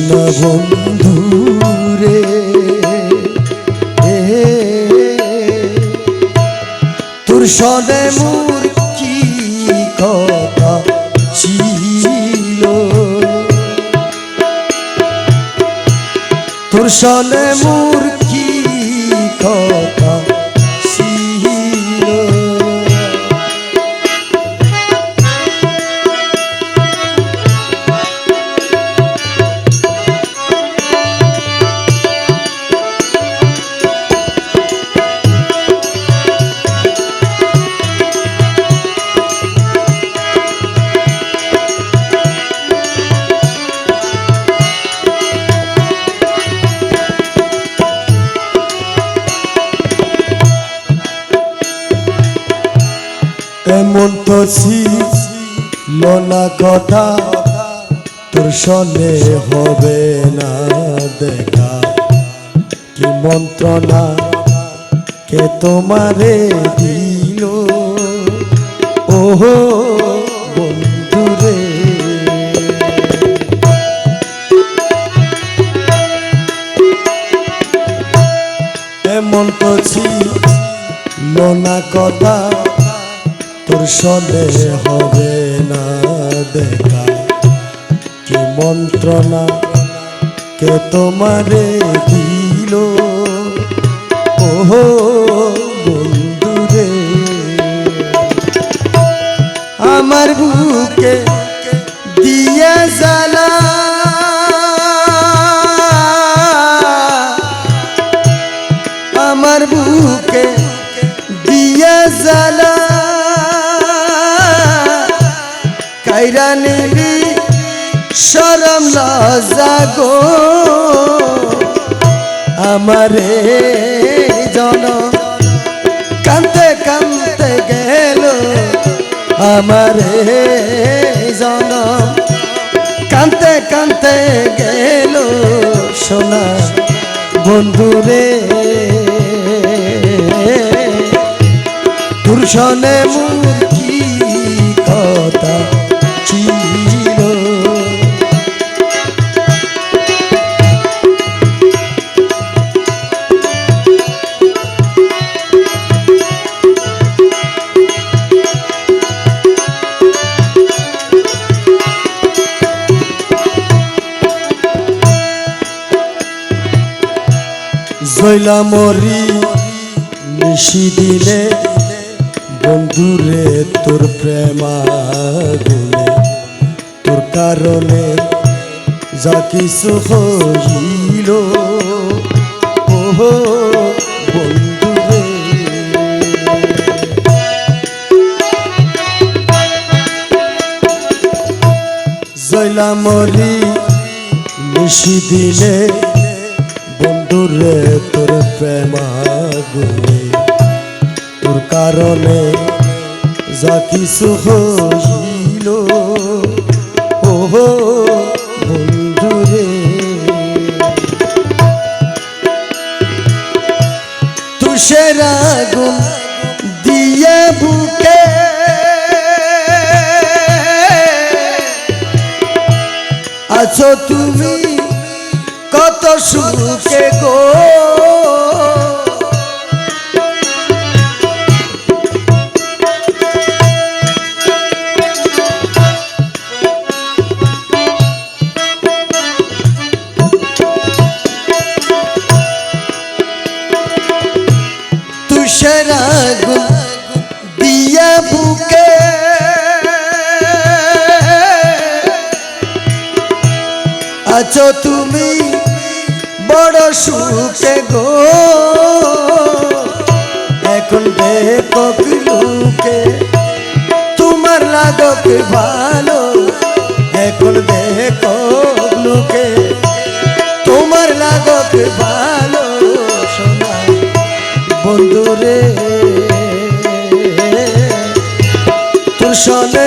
সোনা বন্ধু রে। তোর সদে মোর কি কথা ছিল? তোর সদে মোর এমন তো লোনা কথা, তোর সনে হবে না দেখা। কি মন্ত্রণা কে তোমারে দিল? ওহো তোর সনে হবে না দেখা। কি মন্ত্রণা কে তোমারে দিল? ওহো বন্ধুরে আমার বুকে দিয়ে জ্বালা। আমার বুকে দিয়ে জ্বালা। কাইরা নিবি সরম লজা গো আমারে জন, কান্তে কান্তে গেল। আমারে জন, কান্তে কান্তে গেল। সোনা বন্ধুরে পুরুষনে মূর্তি জৈলা মরি নিশি দিলে বন্ধুরে তোর প্রেমা গুলে তোর কারণে যা কিছু হইল। বন্ধুরে। জৈলা মরি নিশি দিলে বন্ধুরে তোর প্রেমা গুলে তোর কারণে যা কিছু হইল। ওহো বন্ধুরে তুষের আগুন দিয়ে বুকে। আছো তুমি কত সুখে গো। তুষের আগুন দিয়া বুকে আছো তুমি বড় সুখে গো। এখন দেখো তোমার লাগক ভালো। এখন দেখো তোমার লাগক ভালো। সোনা বন্ধুরে তোর সনে